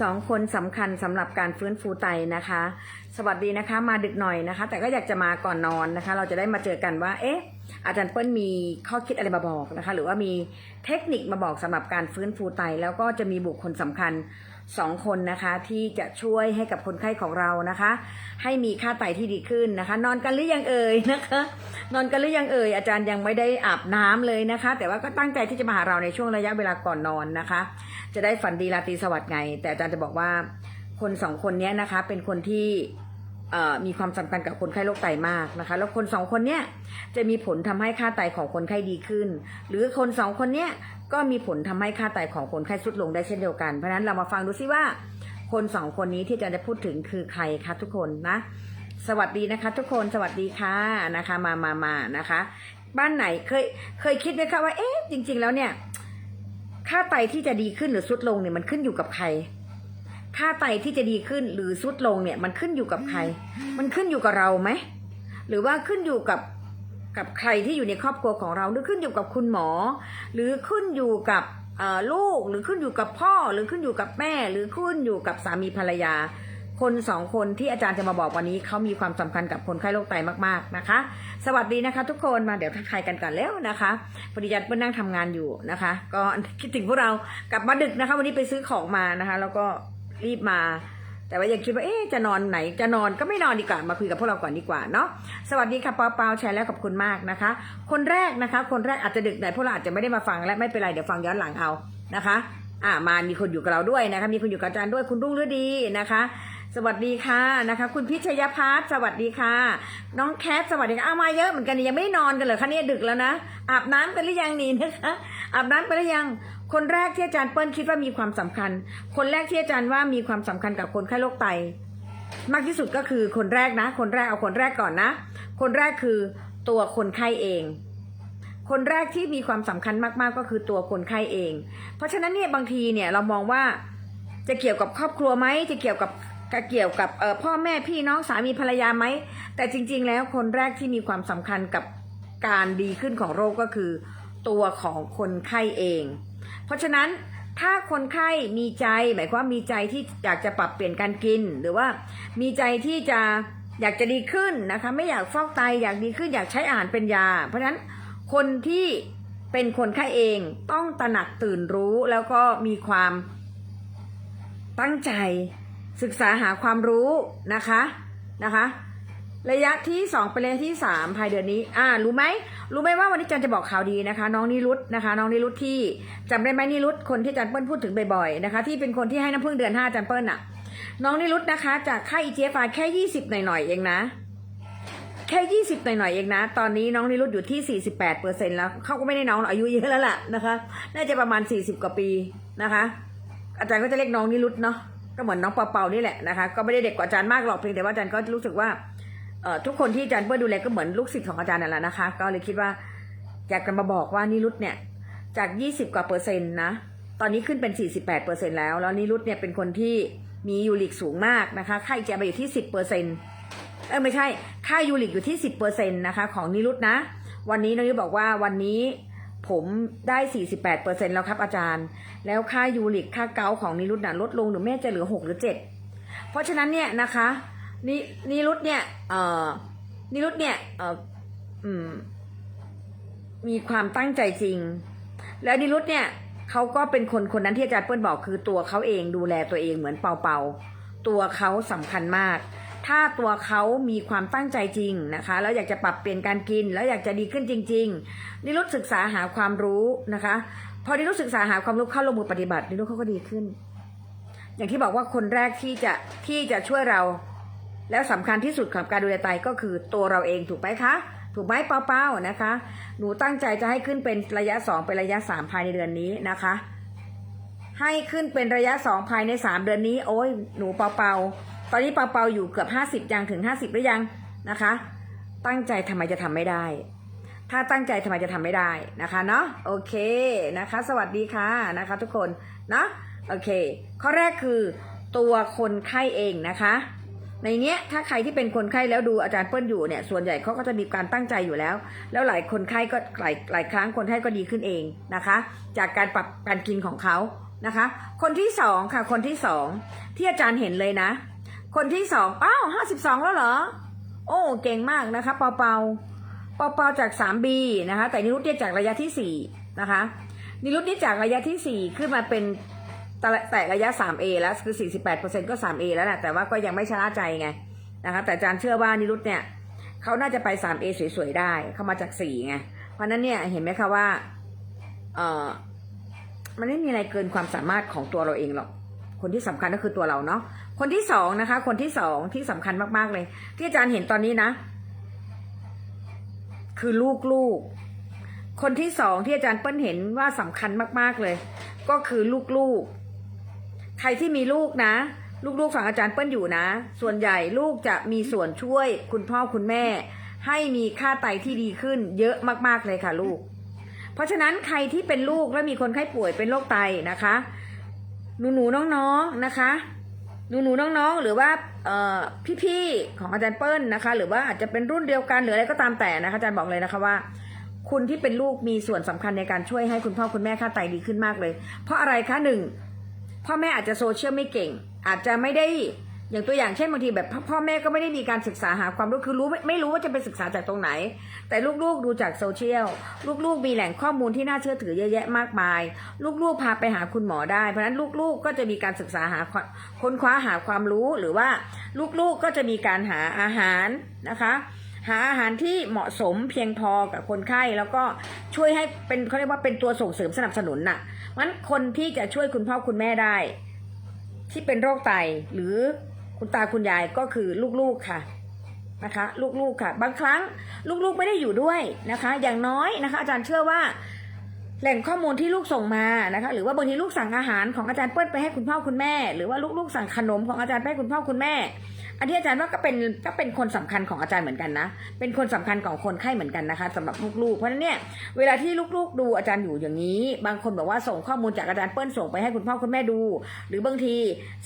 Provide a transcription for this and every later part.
สองคนสำคัญสำหรับการฟื้นฟูไตนะคะ สวัสดีนะคะ มาดึกหน่อยนะคะ แต่ก็อยากจะมาก่อนนอนนะคะ เราจะได้มาเจอกันว่า เอ๊ะ อาจารย์เปิ้ลมีข้อคิดอะไรมาบอกนะคะ หรือว่ามีเทคนิคมาบอกสำหรับการฟื้นฟูไต แล้วก็จะมีบุคคลสำคัญ สองคนนะคะที่จะช่วยให้กับคนไข้ของเรานะคะ ให้มีค่าไตที่ดีขึ้นนะคะ นอนกันหรือยังเอ่ยนะคะ นอนกันหรือยังเอ่ยอาจารย์ยังไม่ได้อาบน้ำเลยนะคะ แต่ว่าก็ตั้งใจที่จะมาหาเราในช่วงระยะเวลาก่อนนอนนะคะ จะได้ฝันดีราตรีสวัสดิ์ไง แต่อาจารย์จะบอกว่าคนสองคนนี้นะคะเป็นคนที่มีความสำคัญกับคนไข้โรคไตมากนะคะ แล้วคนสองคนเนี้ยจะมีผลทำให้ค่าไตของคนไข้ดีขึ้น หรือคนสองคนเนี้ย ก็มีผลทำให้ค่าไตของคนไข้ทรุดลงได้เช่นเดียวกัน เพราะฉะนั้นเรามาฟังดูซิว่า คนสองคนนี้ที่อาจารย์จะพูดถึงคือใครคะทุกคนนะ สวัสดีนะคะ ทุกคนสวัสดีค่ะนะคะ มามามานะคะ บ้านไหนเคยเคยคิดไหมคะว่าเอ๊ะจริง ๆ แล้วเนี่ย ค่าไตที่จะดีขึ้นหรือสุดลงเนี่ยมันขึ้นอยู่กับใครค่าไตที่จะดีขึ้นหรือสุดลงเนี่ยมันขึ้นอยู่กับใคร มันขึ้นอยู่กับเราไหม หรือว่าขึ้นอยู่กับ กับใครที่อยู่ในครอบครัวของเราหรือขึ้นอยู่กับคุณหมอ หรือขึ้นอยู่กับลูกหรือขึ้นอยู่กับพ่อหรือขึ้นอยู่กับแม่ หรือขึ้นอยู่กับสามีภรรยา คนสองคนที่อาจารย์จะมาบอกวันนี้เขามีความสำคัญกับคนไข้โรคไตมากๆนะคะ สวัสดีนะคะ ทุกคนมาเดี๋ยวทักทายกันก่อนแล้วนะคะพอดีอาจารย์เปิ้ลนั่งทำงานอยู่นะคะ ก็คิดถึงพวกเรากลับมาดึกนะคะ วันนี้ไปซื้อของมานะคะ แล้วก็รีบมา แต่ว่ายังคิดว่าเอ๊ะจะนอนไหนจะนอนก็ไม่นอนดีกว่ามาคุยกับพวกเราก่อนดีกว่าเนาะสวัสดีค่ะปอเปาแชร์แล้วขอบคุณมากนะคะ คนแรกนะคะ คนแรกอาจจะดึกหน่อยพวกเราอาจจะไม่ได้มาฟังและไม่เป็นไรเดี๋ยวฟังย้อนหลังเอานะคะอ่ามามีคนอยู่กับเราด้วยนะคะ มีคนอยู่กับอาจารย์ด้วยคุณรุ่งฤดีนะคะ สวัสดีค่ะนะคะ คุณพิชยพัฒน์สวัสดีค่ะ น้องแคทสวัสดีค่ะอ้ามาเยอะเหมือนกันยังไม่ได้นอนกันเหรอคะเนี่ยดึกแล้วนะอาบน้ำกันหรือยังนี่นะคะอาบน้ำไปหรือยัง คนแรกที่อาจารย์เปิ้ลคิดว่ามีความสำคัญ คนแรกที่อาจารย์ว่ามีความสำคัญกับคนไข้โรคไต มากที่สุดก็คือคนแรกนะ คนแรกเอาคนแรกก่อนนะ คนแรกคือตัวคนไข้เอง คนแรกที่มีความสำคัญมากๆก็คือตัวคนไข้เอง เพราะฉะนั้นเนี่ยบางทีเนี่ยเรามองว่าจะเกี่ยวกับครอบครัวไหมจะเกี่ยวกับเกี่ยวกับพ่อแม่พี่น้องสามีภรรยาไหมแต่จริง ๆ แล้วคนแรกที่มีความสำคัญกับการดีขึ้นของโรคก็คือ ตัวของคนไข้เอง เพราะฉะนั้นถ้าคนไข้มีใจหมายความว่ามีใจที่อยากจะปรับเปลี่ยนการกิน หรือว่ามีใจที่จะอยากจะดีขึ้นนะคะ ไม่อยากฟอกไตอยากดีขึ้นอยากใช้อาหารเป็นยา เพราะฉะนั้นคนที่เป็นคนไข้เองต้องตระหนักตื่นรู้แล้วก็มีความตั้งใจศึกษาหาความรู้นะคะนะคะ ระยะที่สองเป็นระยะที่สามภายเดือนนี้ อ่า รู้ไหม รู้ไหมว่าวันนี้จันจะบอกข่าวดีนะคะ น้องนิรุตนะคะ น้องนิรุตที่จำได้ไหมนิรุตคนที่จันเปิ้ลพูดถึงบ่อยๆนะคะ ที่เป็นคนที่ให้น้ำพึ่งเดือนห้าจันเปิ้ลน่ะน้องนิรุตนะคะ จากค่า EGFR แค่ยี่สิบหน่อยๆเองนะ แค่ยี่สิบหน่อยๆเองนะ ตอนนี้น้องนิรุตอยู่ที่สี่สิบแปดเปอร์เซ็นแล้วเขาก็ไม่ได้น้องหรอกอายุเยอะแล้วล่ะนะคะ น่าจะประมาณสี่สิบกว่าปีนะคะ อาจารย์ก็จะเรียกน้องนิรุตเนาะ ก็เหมือนน้องเปาๆนี่แหละนะคะ ก็ไม่ได้เด็กกว่าอาจารย์มากหรอกเพียงแต่ว่าอาจารย์ก็รู้สึกว่า ทุกคนที่อาจารย์เปิ้ลดูแลก็เหมือนลูกศิษย์ของอาจารย์นั่นแหละนะคะ ก็เลยคิดว่าอยากจะมาบอกว่านิรุตเนี่ยจากยี่สิบกว่าเปอร์เซ็นต์นะ ตอนนี้ขึ้นเป็นสี่สิบแปดเปอร์เซ็นต์แล้ว แล้วนิรุตเนี่ยเป็นคนที่มียูริกสูงมากนะคะ ค่าจะไปอยู่ที่สิบเปอร์เซ็นต์เออไม่ใช่ ค่ายูริกอยู่ที่สิบเปอร์เซ็นต์นะคะของนิรุตนะ วันนี้น้องนิรุตบอกว่าวันนี้ผมได้สี่สิบแปดเปอร์เซ็นต์แล้วครับอาจารย์ แล้วค่ายูริกค่าเกาของนิรุตน่ะลดลงหรือแม่จะเหลือหกหรือเจ็ดเพราะฉะนั้นเนี่ยนะคะ นินิรุตเนี่ยเอ่อนิรุตเนี่ยเอ่ออืม มีความตั้งใจจริง แล้วนิรุตเนี่ยเขาก็เป็นคนคนนั้นที่อาจารย์เปิ้ลบอกคือตัวเขาเองดูแลตัวเองเหมือนเป่าเปาตัวเขาสำคัญมาก ถ้าตัวเขามีความตั้งใจจริงนะคะ แล้วอยากจะปรับเปลี่ยนการกิน แล้วอยากจะดีขึ้นจริง ๆ นิรุตศึกษาหาความรู้นะคะ พอนิรุตศึกษาหาความรู้เข้าลงมือปฏิบัตินิรุตเขาก็ดีขึ้น อย่างที่บอกว่าคนแรกที่จะที่จะช่วยเรา แล้วสำคัญที่สุดของการดูแลไตก็คือตัวเราเองถูกไหมคะถูกไหมเป้าๆนะคะ หนูตั้งใจจะให้ขึ้นเป็นระยะสองเป็นระยะสามภายในเดือนนี้นะคะ ให้ขึ้นเป็นระยะสองภายในสามเดือนนี้ โอ้ยหนูเปาๆตอนนี้เปาๆอยู่เกือบห้าสิบยังถึงห้าสิบหรือยังนะคะ ตั้งใจทำไมจะทำไม่ได้ ถ้าตั้งใจทำไมจะทำไม่ได้นะคะเนาะโอเคนะคะ สวัสดีค่ะนะคะ ทุกคนเนาะโอเค ข้อแรกคือตัวคนไข้เองนะคะ ในเนี้ยถ้าใครที่เป็นคนไข้แล้วดูอาจารย์เปิ้ลอยู่เนี่ยส่วนใหญ่เขาก็จะมีการตั้งใจอยู่แล้ว แล้วหลายคนไข้ก็หลายหลายครั้งคนไข้ก็ดีขึ้นเองนะคะ จากการปรับการกินของเขานะคะ คนที่สองค่ะ คนที่สองที่อาจารย์เห็นเลยนะ คนที่สองอ้าวห้าสิบสองแล้วเหรอ โอ้เก่งมากนะคะ เปาเปาเปาเปาจากสามบีนะคะ แต่นิรุตเนี่ยจากระยะที่สี่นะคะนิรุตนี่จากระยะที่สี่ขึ้นมาเป็น แต่ระยะ 3A แล้วคือ 48%ก็ 3A แล้วแหละแต่ว่าก็ยังไม่ชะล่าใจไงนะคะแต่อาจารย์เชื่อว่านิรุตเนี่ยเขาน่าจะไป 3A สวยๆ ได้เขามาจาก 4 ไง เพราะนั้นเนี่ยเห็นไหมคะว่าเออมันไม่มีอะไรเกินความสามารถของตัวเราเองหรอก คนที่สำคัญก็คือตัวเราเนาะ คนที่สองนะคะ คนที่สองที่สำคัญมากๆเลย ที่อาจารย์เห็นตอนนี้นะ คือลูกๆคนที่สองที่อาจารย์เปิ้ลเห็นว่าสำคัญมากๆเลย ก็คือลูกๆ ใครที่มีลูกนะ ลูกๆฝั่งอาจารย์เปิ้ลอยู่นะ ส่วนใหญ่ลูกจะมีส่วนช่วยคุณพ่อคุณแม่ ให้มีค่าไตที่ดีขึ้นเยอะมากๆเลยค่ะลูก เพราะฉะนั้นใครที่เป็นลูกและมีคนไข้ป่วยเป็นโรคไตนะคะ หนูๆน้องๆนะคะหนูๆน้องๆ หรือว่าพี่ๆของอาจารย์เปิ้ลนะคะ หรือว่าอาจจะเป็นรุ่นเดียวกันหรืออะไรก็ตามแต่นะคะอาจารย์บอกเลยนะคะว่า คุณที่เป็นลูกมีส่วนสำคัญในการช่วยให้คุณพ่อคุณแม่ค่าไตดีขึ้นมากเลย เพราะอะไรคะหนึ่ง พ่อแม่อาจจะโซเชียลไม่เก่ง อาจจะไม่ได้อย่างตัวอย่างเช่นบางทีแบบพ่อพอแม่ก็ไม่ได้มีการศึกษาหาความรู้คือรู้ไม่ไม่รู้ว่าจะไปศึกษาจากตรงไหน แต่ลูกๆดูจากโซเชียลลูกๆมีแหล่งข้อมูลที่น่าเชื่อถือเยอะแยะมากมาย ลูกๆพาไปหาคุณหมอได้ เพราะฉะนั้นลูกๆก็จะมีการศึกษาหาค้นคว้าหาความรู้หรือว่าลูกๆก็จะมีการหาอาหารนะคะ หาอาหารที่เหมาะสมเพียงพอกับคนไข้แล้วก็ช่วยให้เป็นเขาเรียกว่าเป็นตัวส่งเสริมสนับสนุนน่ะ มันคนที่จะช่วยคุณพ่อคุณแม่ได้ ที่เป็นโรคไตหรือคุณตาคุณยายก็คือลูกๆค่ะนะคะ ลูกๆค่ะ บางครั้งลูกๆไม่ได้อยู่ด้วยนะคะ อย่างน้อยนะคะ อาจารย์เชื่อว่าแหล่งข้อมูลที่ลูกส่งมานะคะ หรือว่าบางทีลูกสั่งอาหารของอาจารย์เปิ้ลไปให้คุณพ่อคุณแม่ หรือว่าลูกๆสั่งขนมของอาจารย์ไปให้คุณพ่อคุณแม่ อันที่อาจารย์ว่าก็เป็นก็เป็นคนสำคัญของอาจารย์เหมือนกันนะ เป็นคนสำคัญของคนไข้เหมือนกันนะคะสำหรับลูกๆ เพราะนั้นเนี่ยเวลาที่ลูกๆ ดูอาจารย์อยู่อย่างนี้ บางคนบอกว่าส่งข้อมูลจากอาจารย์เปิ้ลส่งไปให้คุณพ่อคุณแม่ดู หรือบางที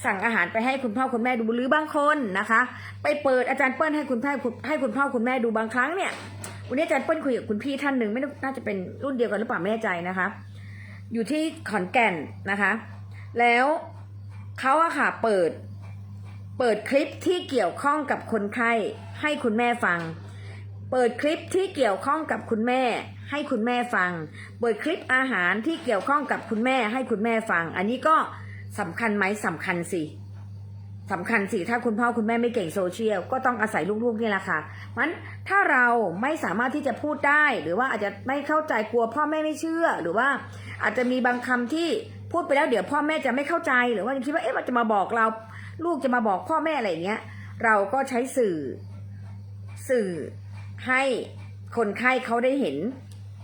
สั่งอาหารไปให้คุณพ่อคุณแม่ดูหรือบางคนนะคะ ไปเปิดอาจารย์เปิ้ลให้คุณพ่อให้คุณพ่อคุณแม่ดูบางครั้งเนี่ยวันนี้อาจารย์เปิ้ลคุยกับคุณพี่ท่านหนึ่งไม่น่าจะเป็นรุ่นเดียวกันหรือเปล่าไม่แน่ใจนะคะ อยู่ที่ขอนแก่นนะคะ แล้วเขาอะค่ะเปิด เปิดคลิปที่เกี่ยวข้องกับคนไข้ให้คุณแม่ฟัง เปิดคลิปที่เกี่ยวข้องกับคุณแม่ ให้คุณแม่ฟัง เปิดคลิปอาหารที่เกี่ยวข้องกับคุณแม่ ให้คุณแม่ฟัง อันนี้ก็สำคัญไหมสำคัญสิสำคัญสิถ้าคุณพ่อคุณแม่ไม่เก่งโซเชียลก็ต้องอาศัยลูกๆนี่แหละค่ะมันถ้าเราไม่สามารถที่จะพูดได้ หรือว่าอาจจะไม่เข้าใจกลัวพ่อแม่ไม่เชื่อ หรือว่าอาจจะมีบางคำที่พูดไปแล้วเดี๋ยวพ่อแม่จะไม่เข้าใจหรือว่าคิดว่าเอ๊ะมันจะมาบอกเรา ลูกจะมาบอกพ่อแม่อะไรเงี้ย เราก็ใช้สื่อ สื่อให้คนไข้เขาได้เห็น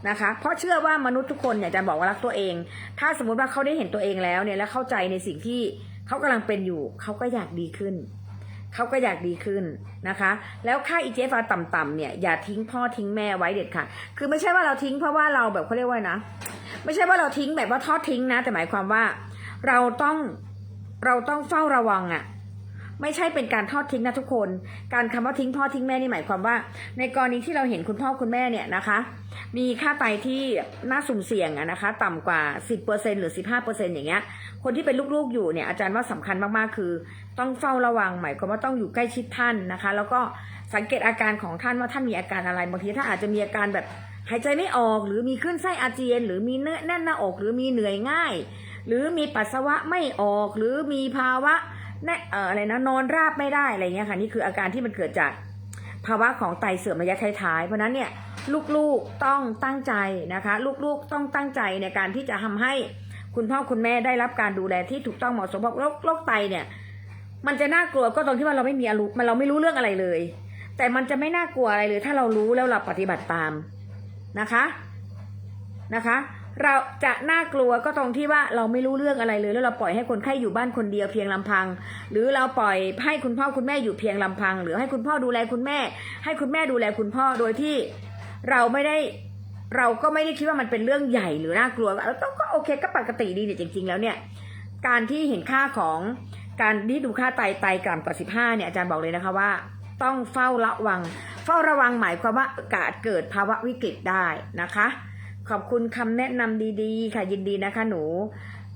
นะคะ เพราะเชื่อว่ามนุษย์ทุกคนอยากจะบอกว่ารักตัวเอง ถ้าสมมุติว่าเขาได้เห็นตัวเองแล้วเนี่ยแล้วเข้าใจในสิ่งที่เขากำลังเป็นอยู่ เขาก็อยากดีขึ้น เขาก็อยากดีขึ้นนะคะ แล้วค่า EGFR ต่ำๆเนี่ยอย่าทิ้งพ่อทิ้งแม่ไว้เด็ดค่ะคือไม่ใช่ว่าเราทิ้งเพราะว่าเราแบบเขาเรียกว่านะ ไม่ใช่ว่าเราทิ้งแบบว่าทอดทิ้งนะ แต่หมายความว่าเราต้อง เราต้องเฝ้าระวังอะไม่ใช่เป็นการทอดทิ้งนะทุกคน การคำว่าทิ้งพ่อทิ้งแม่นี่หมายความว่า ในกรณีที่เราเห็นคุณพ่อคุณแม่เนี่ยนะคะ มีค่าไตที่น่าสุ่มเสี่ยงอะนะคะ ต่ำกว่า 10%หรือ 15%อย่างเงี้ย คนที่เป็นลูกๆอยู่เนี่ยอาจารย์ว่าสำคัญมากๆคือ ต้องเฝ้าระวังหมายความว่าต้องอยู่ใกล้ชิดท่านนะคะ แล้วก็สังเกตอาการของท่านว่าท่านมีอาการอะไรบางทีถ้าอาจจะมีอาการแบบหายใจไม่ออกหรือมีขึ้นไส้อาเจียน หรือมีเนื้อแน่นหน้าอก หรือมีเหนื่อยง่าย หรือมีปัสสาวะไม่ออกหรือมีภาวะแน่เอออะไรนะนอนราบไม่ได้อะไรเงี้ยค่ะนี่คืออาการที่มันเกิดจากภาวะของไตเสื่อมระยะท้ายๆเพราะนั้นเนี่ยลูกๆต้องตั้งใจนะคะ ลูกๆต้องตั้งใจในการที่จะทำให้คุณพ่อคุณแม่ได้รับการดูแลที่ถูกต้องเหมาะสมเพราะโรคโรคไตเนี่ย มันจะน่ากลัวก็ตรงที่ว่าเราไม่มีอารมณ์มันเราไม่รู้เรื่องอะไรเลย แต่มันจะไม่น่ากลัวอะไรเลย ถ้าเรารู้แล้วเราปฏิบัติตามนะคะนะคะ เราจะน่ากลัวก็ตรงที่ว่าเราไม่รู้เรื่องอะไรเลย แล้วเราปล่อยให้คนไข้อยู่บ้านคนเดียวเพียงลำพัง หรือเราปล่อยให้คุณพ่อคุณแม่อยู่เพียงลำพัง หรือให้คุณพ่อดูแลคุณแม่ ให้คุณแม่ดูแลคุณพ่อโดยที่เราไม่ได้เราก็ไม่ได้คิดว่ามันเป็นเรื่องใหญ่หรือน่ากลัวแล้วก็โอเคก็ปกติดีเนี่ยจริง ๆ แล้วเนี่ย การที่เห็นค่าของการที่ดูค่าไตไตกล่ำกว่า 15เนี่ยอาจารย์บอกเลยนะคะว่า ต้องเฝ้าระวัง เฝ้าระวังหมายความว่าอาจเกิดภาวะวิกฤตได้นะคะ ขอบคุณคำแนะนำดีๆ ค่ะ ยินดีนะคะหนู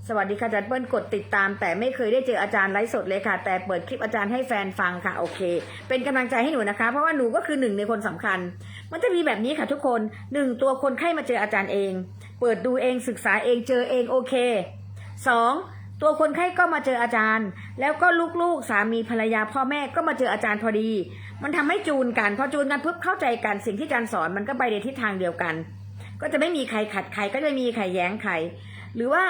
สวัสดีค่ะอาจารย์เปิ้ลกดติดตาม แต่ไม่เคยได้เจออาจารย์ไลฟ์สดเลยค่ะ แต่เปิดคลิปอาจารย์ให้แฟนฟังค่ะโอเค เป็นกำลังใจให้หนูนะคะ เพราะว่าหนูก็คือหนึ่งในคนสำคัญ มันจะมีแบบนี้ค่ะทุกคนหนึ่งตัวคนไข้มาเจออาจารย์เอง เปิดดูเองศึกษาเองเจอเองโอเคสองตัวคนไข้ก็มาเจออาจารย์ แล้วก็ลูกๆสามีภรรยาพ่อแม่ก็มาเจออาจารย์พอดี มันทำให้จูนกันพอจูนกันปุ๊บเข้าใจกันสิ่งที่อาจารย์สอนมันก็ไปในทิศทางเดียวกัน ก็จะไม่มีใครขัดใครก็จะมีใครแย้งใคร หรือว่า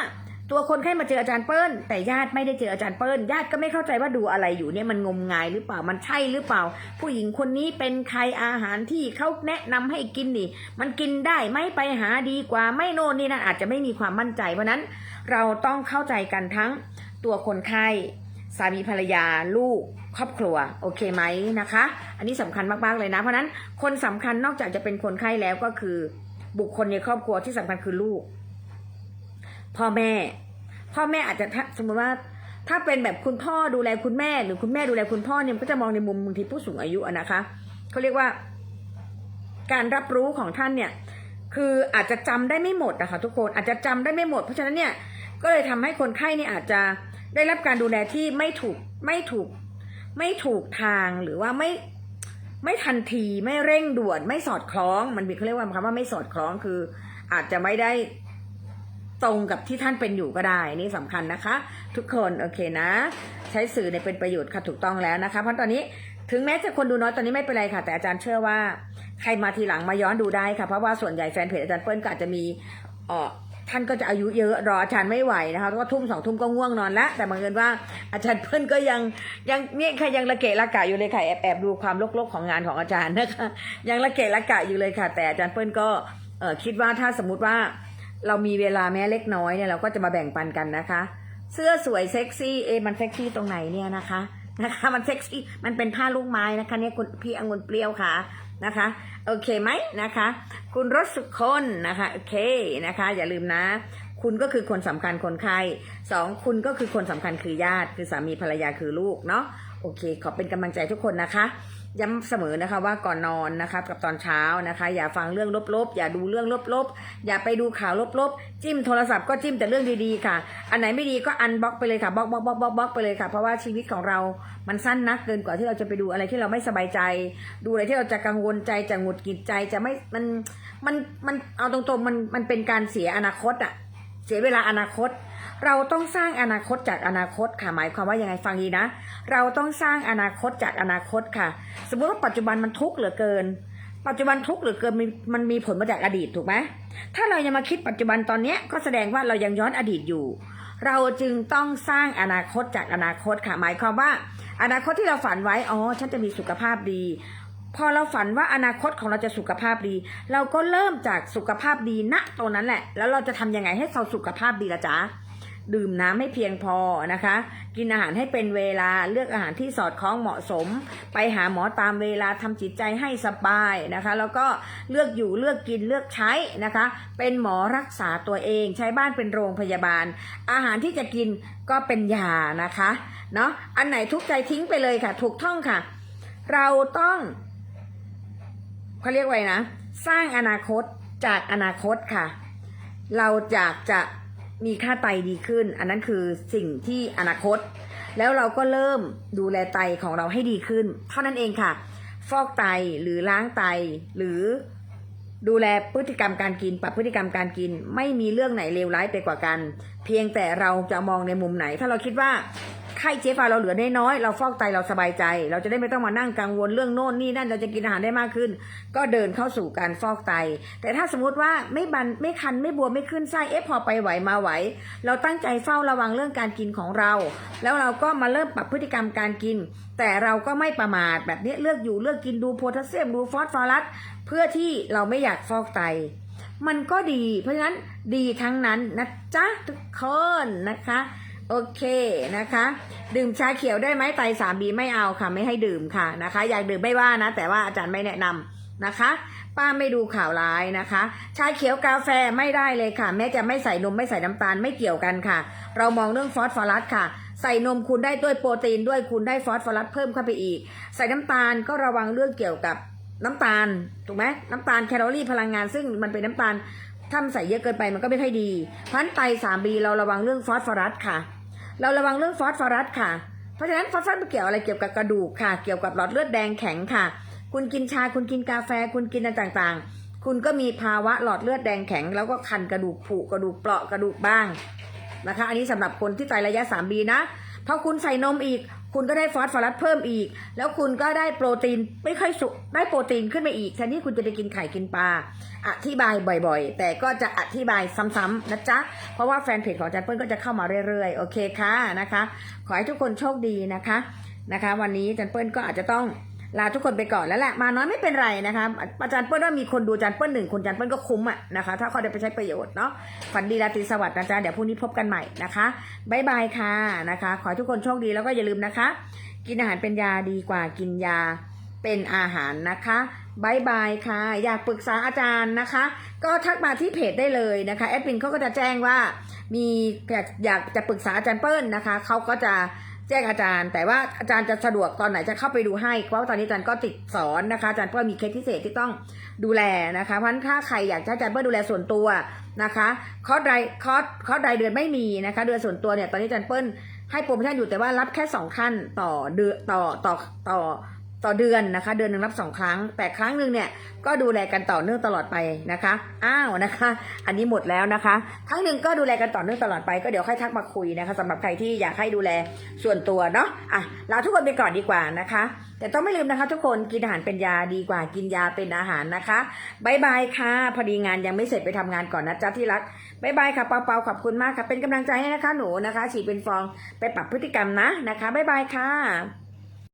ตัวคนไข้มาเจออาจารย์เปิ้ลแต่ญาติไม่ได้เจออาจารย์เปิ้ลญาติก็ไม่เข้าใจว่าดูอะไรอยู่เนี่ยมันงมงายหรือเปล่ามันใช่หรือเปล่า ผู้หญิงคนนี้เป็นใครอาหารที่เขาแนะนำให้กินนี่ มันกินได้ไม่ไปหาดีกว่าไม่โน่นนี่นั่นอาจจะไม่มีความมั่นใจเพราะนั้นเราต้องเข้าใจกันทั้งตัวคนไข้สามีภรรยาลูกครอบครัวโอเคไหมนะคะ อันนี้สำคัญมากๆเลยนะ เพราะฉะนั้นคนสำคัญนอกจากจะเป็นคนไข้แล้วก็คือ บุคคลในครอบครัวที่สำคัญคือลูก พ่อแม่ พ่อแม่อาจจะสมมติว่า ถ้าเป็นแบบคุณพ่อดูแลคุณแม่ หรือคุณแม่ดูแลคุณพ่อเนี่ยก็จะมองในมุมบางทีผู้สูงอายุนะคะเขาเรียกว่า การรับรู้ของท่านเนี่ย คืออาจจะจำได้ไม่หมดนะคะทุกคนอาจจะจำได้ไม่หมด เพราะฉะนั้นเนี่ยก็เลยทำให้คนไข้เนี่ยอาจจะได้รับการดูแลที่ไม่ถูกไม่ถูก ไม่ถูกทางหรือว่าไม่ ไม่ทันทีไม่เร่งด่วนไม่สอดคล้อง มันมีเขาเรียกว่าคำว่าไม่สอดคล้องคือ อาจจะไม่ได้ตรงกับที่ท่านเป็นอยู่ก็ได้ นี่สำคัญนะคะ ทุกคนโอเคนะ ใช้สื่อในเป็นประโยชน์ค่ะถูกต้องแล้วนะคะ เพราะตอนนี้ถึงแม้จะคนดูน้อยตอนนี้ไม่เป็นไรค่ะ แต่อาจารย์เชื่อว่า ใครมาทีหลังมาย้อนดูได้ค่ะ เพราะว่าส่วนใหญ่แฟนเพจอาจารย์เปิ้ลก็อาจจะมีเออ ท่านก็จะอายุเยอะรออาจารย์ไม่ไหวนะคะก็ทุ่มสองทุ่มก็ง่วงนอนแล้วแต่บังเอิญว่าอาจารย์เปิ้ลก็ยังยังเนี่ยค่ะยังระเกะระกะอยู่เลยค่ะแอบแอบดูความโลกๆของงานของอาจารย์นะคะยังระเกะระกะอยู่เลยค่ะ แต่อาจารย์เปิ้ลก็เออคิดว่าถ้าสมมติว่าเรามีเวลาแม้เล็กน้อยเนี่ยเราก็จะมาแบ่งปันกันนะคะ เสื้อสวยเซ็กซี่เอมันเซ็กซี่ตรงไหนเนี่ยนะคะนะคะมันเซ็กซี่มันเป็นผ้าลูกไม้นะคะเนี่ยคุณพี่องุ่นเปรี้ยวค่ะ นะคะโอเคไหมนะคะ คุณรสสุคนนะคะโอเคนะคะ อย่าลืมนะ คุณก็คือคนสำคัญคนไข้สองคุณก็คือคนสำคัญคือญาติ คือสามีภรรยาคือลูกเนาะโอเค ขอเป็นกำลังใจทุกคนนะคะ ย้ำเสมอนะคะว่าก่อนนอนนะคะกับตอนเช้านะคะ อย่าฟังเรื่องลบๆ อย่าดูเรื่องลบๆ อย่าไปดูข่าวลบๆ จิ้มโทรศัพท์ก็จิ้มแต่เรื่องดีๆค่ะ อันไหนไม่ดีก็อันบล็อกไปเลยค่ะบล็อกบล็อกบล็อกบล็อกบล็อกไปเลยค่ะ เพราะว่าชีวิตของเรามันสั้นนักเกินกว่าที่เราจะไปดูอะไรที่เราไม่สบายใจ ดูอะไรที่เราจะกังวลใจจะหงุดหงิดใจจะไม่มันมันมันเอาตรงๆมันมันเป็นการเสียอนาคตอะเสียเวลาอนาคต เราต้องสร้างอนาคตจากอนาคตค่ะหมายความว่ายังไงฟังดีนะ เราต้องสร้างอนาคตจากอนาคตค่ะ สมมติว่าปัจจุบันมันทุกข์เหลือเกิน ปัจจุบันทุกข์เหลือเกินมันมีผลมาจากอดีตถูกไหมถ้าเรายังมาคิดปัจจุบันตอนนี้ก็แสดงว่าเรายังย้อนอดีตอยู่ เราจึงต้องสร้างอนาคตจากอนาคตค่ะ หมายความว่า อนาคตที่เราฝันไว้อ๋อฉันจะมีสุขภาพดีพอเราฝันว่าอนาคตของเราจะสุขภาพดี เราก็เริ่มจากสุขภาพดีณตรงนั้นแหละ แล้วเราจะทำยังไงให้เราสุขภาพดีละจ๊ะ ดื่มน้ำให้เพียงพอนะคะ กินอาหารให้เป็นเวลาเลือกอาหารที่สอดคล้องเหมาะสม ไปหาหมอตามเวลาทำจิตใจให้สบายนะคะ แล้วก็เลือกอยู่เลือกกินเลือกใช้นะคะ เป็นหมอรักษาตัวเอง ใช้บ้านเป็นโรงพยาบาล อาหารที่จะกินก็เป็นยานะคะเนาะอันไหนทุกใจทิ้งไปเลยค่ะ ถูกท่องค่ะ เราต้องเขาเรียกว่าไงนะ สร้างอนาคตจากอนาคตค่ะ เราอยากจะ มีค่าไตดีขึ้น อันนั้นคือสิ่งที่อนาคต แล้วเราก็เริ่มดูแลไตของเราให้ดีขึ้น เท่านั้นเองค่ะ ฟอกไตหรือล้างไตหรือดูแลพฤติกรรมการกิน ปรับพฤติกรรมการกิน ไม่มีเรื่องไหนเลวร้ายไปกว่ากัน เพียงแต่เราจะมองในมุมไหน ถ้าเราคิดว่า ไข้เจ๊ฟ้าเราเหลือน้อยๆเราฟอกไตเราสบายใจ เราจะได้ไม่ต้องมานั่งกังวลเรื่องโน่นนี่นั่นเราจะกินอาหารได้มากขึ้น ก็เดินเข้าสู่การฟอกไต แต่ถ้าสมมติว่าไม่บันไม่คันไม่บวมไม่ขึ้นไส้เอ๊ะพอไปไหวมาไหว เราตั้งใจเฝ้าระวังเรื่องการกินของเรา แล้วเราก็มาเริ่มปรับพฤติกรรมการกิน แต่เราก็ไม่ประมาทแบบนี้เลือกอยู่เลือกกินดูโพแทสเซียมดูฟอสฟอรัสเพื่อที่เราไม่อยากฟอกไตมันก็ดี เพราะฉะนั้นดีทั้งนั้นนะจ๊ะทุกคนนะคะ โอเคนะคะ ดื่มชาเขียวได้ไหมไตสามบีไม่เอาค่ะ ไม่ให้ดื่มค่ะนะคะ อยากดื่มไม่ว่านะ แต่ว่าอาจารย์ไม่แนะนำนะคะ ป้าไม่ดูข่าวร้ายนะคะ ชาเขียวกาแฟไม่ได้เลยค่ะ แม้จะไม่ใส่นมไม่ใส่น้ำตาลไม่เกี่ยวกันค่ะ เรามองเรื่องฟอสฟอรัสค่ะ ใส่นมคุณได้ด้วยโปรตีนด้วยคุณได้ฟอสฟอรัสเพิ่มเข้าไปอีก ใส่น้ำตาลก็ระวังเรื่องเกี่ยวกับน้ำตาลถูกไหมน้ำตาลแคลอรี่พลังงานซึ่งมันเป็นน้ำตาลถ้าใส่เยอะเกินไปมันก็ไม่ค่อยดีเพราะฉะนั้นไต 3B เราระวังเรื่องฟอสฟอรัสค่ะ เราระวังเรื่องฟอสฟอรัสค่ะ เพราะฉะนั้นฟอสฟอรัสมันเกี่ยวอะไรเกี่ยวกับกระดูกค่ะ เกี่ยวกับหลอดเลือดแดงแข็งค่ะ คุณกินชาคุณกินกาแฟ คุณกินอะไรต่างๆ คุณก็มีภาวะหลอดเลือดแดงแข็ง แล้วก็คันกระดูกผุกระดูกเปราะกระดูกบ้างนะคะ อันนี้สำหรับคนที่ไตระยะ 3B นะพอคุณใส่นมอีก คุณก็ได้ฟอสฟอรัสเพิ่มอีก แล้วคุณก็ได้โปรตีนไม่ค่อยสุได้โปรตีนขึ้นมาอีกแทนที่คุณจะไปกินไข่กินปลาอธิบายบ่อยๆ แต่ก็จะอธิบายซ้ำๆนะจ๊ะ เพราะว่าแฟนเพจของอาจารย์เปิ้ลก็จะเข้ามาเรื่อยๆ โอเคค่ะนะคะ ขอให้ทุกคนโชคดีนะคะนะคะ วันนี้อาจารย์เปิ้ลก็อาจจะต้อง ลาทุกคนไปก่อนแล้วแหละมาน้อยไม่เป็นไรนะคะอาจารย์เปิ้ลว่ามีคนดูอาจารย์เปิ้ลหนึ่งคนอาจารย์เปิ้ลก็คุ้มอะนะคะถ้าเขาได้ไปใช้ประโยชน์เนาะฝันดีราตรีสวัสดิ์นะจ๊ะเดี๋ยวพรุ่งนี้พบกันใหม่นะคะบายบายค่ะนะคะ ขอให้ทุกคนโชคดีแล้วก็อย่าลืมนะคะ กินอาหารเป็นยาดีกว่ากินยาเป็นอาหารนะคะบายบายค่ะ อยากปรึกษาอาจารย์นะคะ ก็ทักมาที่เพจได้เลยนะคะแอดมินเขาก็จะแจ้งว่ามีอยากอยากจะปรึกษาอาจารย์เปิ้ลนะคะเขาก็จะ แจ้งอาจารย์ แต่ว่าอาจารย์จะสะดวกตอนไหนจะเข้าไปดูให้เพราะว่าตอนนี้อาจารย์ก็ติดสอนนะคะอาจารย์เปิ้ลมีเคสพิเศษที่ต้องดูแลนะคะเพราะฉะนั้นถ้าใครอยากจะอาจารย์เปิ้ลดูแลส่วนตัวนะคะคอร์สรายคอร์สคอร์สรายเดือนไม่มีนะคะเดือนส่วนตัวเนี่ยตอนนี้อาจารย์เปิ้ลให้โปรโมชั่นอยู่แต่ว่ารับแค่สองขั้นต่อเดือนต่อต่อต่อ ต่อเดือนนะคะ เดือนหนึ่งรับสองครั้ง แต่ครั้งหนึ่งเนี่ยก็ดูแลกันต่อเนื่องตลอดไปนะคะ อ้าวนะคะ อันนี้หมดแล้วนะคะ ครั้งหนึ่งก็ดูแลกันต่อเนื่องตลอดไปก็เดี๋ยวค่อยทักมาคุยนะคะสำหรับใครที่อยากให้ดูแลส่วนตัวเนาะอะลาทุกคนไปก่อนดีกว่านะคะ แต่ต้องไม่ลืมนะคะ ทุกคนกินอาหารเป็นยาดีกว่ากินยาเป็นอาหารนะคะบายบายค่ะพอดีงานยังไม่เสร็จไปทำงานก่อนนะจ๊ะที่รักบายบายค่ะเปาเปาขอบคุณมากค่ะเป็นกำลังใจให้นะคะ หนูนะคะฉีดเป็นฟองไปปรับพฤติกรรมนะนะคะบายบายค่ะ